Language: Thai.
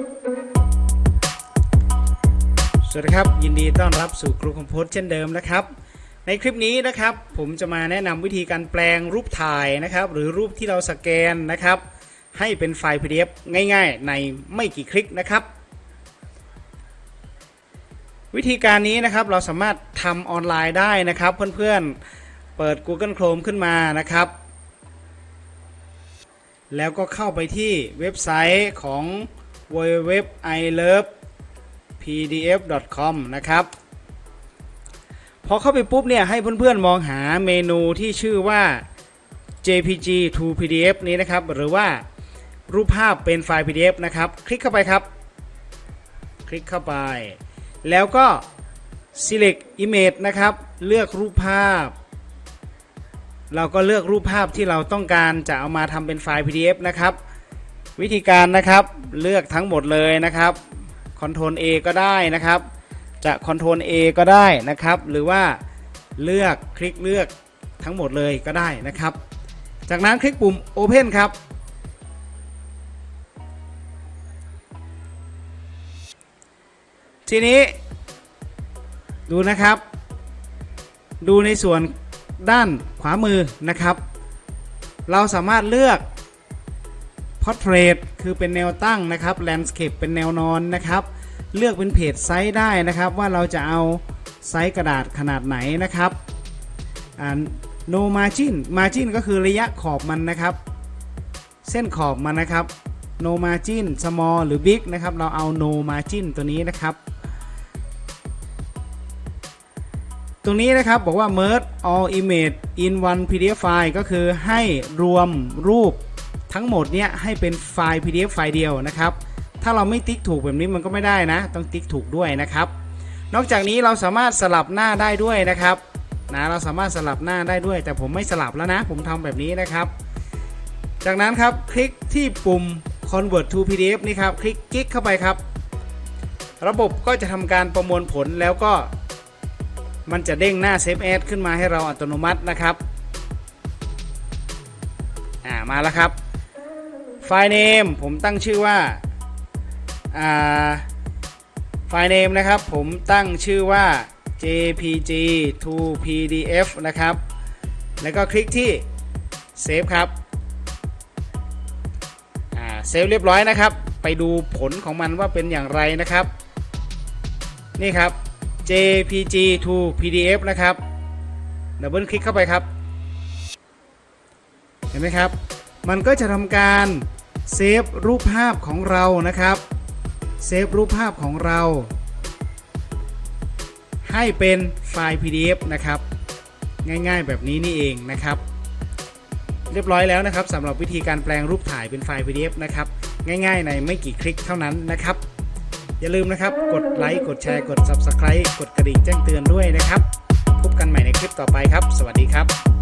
สวัสดีครับ ยินดีต้อนรับสู่ครูคอมโพสเช่นเดิมนะครับ ในคลิปนี้นะครับ ผมจะมาแนะนำวิธีการแปลงรูปถ่ายนะครับ หรือรูปที่เราสแกนนะครับ ให้เป็นไฟล์ PDF ง่าย ๆ ในไม่กี่คลิกนะครับ วิธีการนี้นะครับเราสามารถทำออนไลน์ได้นะครับ เพื่อนๆเปิด Google Chrome ขึ้นมานะครับ แล้วก็เข้าไปที่เว็บไซต์ของ www i love pdf.com นะครับ พอเข้าไปปุ๊บเนี่ยให้เพื่อนๆมองหาเมนูที่ชื่อว่า jpg to pdf นี้นะครับ หรือว่ารูปภาพเป็นไฟล์ pdf นะครับ คลิกเข้าไปครับ คลิกเข้าไป แล้วก็ select image นะครับ เลือกรูปภาพ เราก็เลือกรูปภาพที่เราต้องการจะเอามาทำเป็นไฟล์ pdf นะครับ วิธีการนะครับเลือกทั้งหมดเลยนะครับ Ctrl A ก็ได้นะครับ จะ Ctrl A ก็ได้นะครับ หรือว่าเลือกคลิกเลือกทั้งหมดเลยก็ได้นะครับ จากนั้นคลิกปุ่ม Open ครับ ทีนี้ ดูนะครับ ดูในส่วนด้านขวามือนะครับ เราสามารถเลือก Portrait คือเป็นแนวตั้งนะครับ Landscape เป็นแนวนอนนะครับ เลือกเป็นเพจไซส์ได้นะครับ ว่าเราจะเอาไซส์กระดาษขนาดไหนนะครับอ่า no margin margin ก็คือระยะขอบมันนะครับ เส้นขอบมันนะครับ no margin small หรือ big นะครับ เราเอา no margin ตัวนี้นะครับ ตรงนี้นะครับบอกว่า merge all image in one pdf file ก็คือให้รวมรูป ทั้งหมดเนี้ยให้เป็นไฟล์ pdf ไฟล์เดียวนะครับ ถ้าเราไม่ติ๊กถูกแบบนี้มันก็ไม่ได้นะ ต้องติ๊กถูกด้วยนะครับ นอกจากนี้เราสามารถสลับหน้าได้ด้วยนะครับนะเราสามารถสลับหน้าได้ด้วย แต่ผมไม่สลับแล้วนะ ผมทำแบบนี้นะครับ จากนั้นครับคลิกที่ปุ่ม convert to pdf นี่ครับคลิกกิ๊กเข้าไปครับ ระบบก็จะทำการประมวลผลแล้วก็ มันจะเด้งหน้า Save As ขึ้นมาให้เราอัตโนมัตินะครับ อ่ามาแล้วครับ ไฟล์ name ผมตั้งชื่อว่าไฟล์ name นะครับผมตั้งชื่อว่า jpg to pdf นะครับ แล้วก็คลิกที่ Save ครับเซฟเรียบร้อยนะครับ ไปดูผลของมันว่าเป็นอย่างไรนะครับ นี่ครับ jpg to pdf นะครับดับเบิลคลิกเข้าไปครับ เห็นไหมครับ มันก็จะทำการ เซฟรูปภาพของเรานะครับ เซฟรูปภาพของเรา ให้เป็นไฟล์ pdf นะครับ ง่ายๆแบบนี้นี่เองนะครับ เรียบร้อยแล้วนะครับสำหรับวิธีการแปลงรูปถ่ายเป็นไฟล์ pdf นะครับ ง่ายๆในไม่กี่คลิกเท่านั้นนะครับ อย่าลืมนะครับกดไลค์กดแชร์กด Subscribe กดกระดิ่งแจ้งเตือนด้วยนะครับ พบกันใหม่ในคลิปต่อไปครับ สวัสดีครับ